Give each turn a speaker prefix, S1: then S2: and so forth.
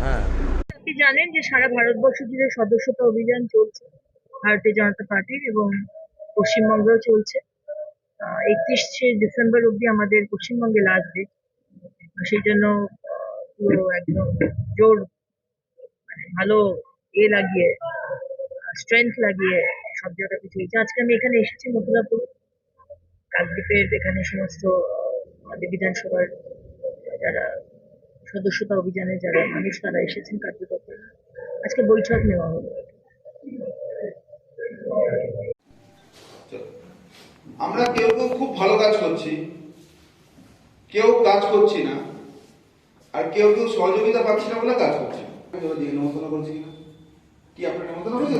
S1: হ্যাঁ।
S2: আপনি জানেন যে সারা ভারতবর্ষ জুড়ে সদস্যতা অভিযান চলছে, ভারতীয় জনতা পার্টির এবং পশ্চিমবঙ্গেও চলছে একত্রিশে ডিসেম্বর অবধি আমাদের পশ্চিমবঙ্গে লাস্ট ডেট সেই জন্য পুরো একদম জোর মানে ভালো এ লাগিয়ে স্ট্রেংথ লাগিয়ে সব জায়গাতে চলছে আজকে আমি এখানে এসেছি মথুরাপুর কাকদ্বীপের এখানে সমস্ত আমাদের বিধানসভার যারা সদস্যতা অভিযানে যারা মানুষ তারা এসেছেন কার্যকর্তা আজকে বৈঠক নেওয়া হলো।
S3: আমরা কেউ কেউ খুব ভালো কাজ করছি কেউ কাজ করছি না আর কেউ কেউ সহযোগিতা পাচ্ছি না বলে কাজ করছি নেমন্তন্ন করছি কিনা? কি আপনার হয়েছে?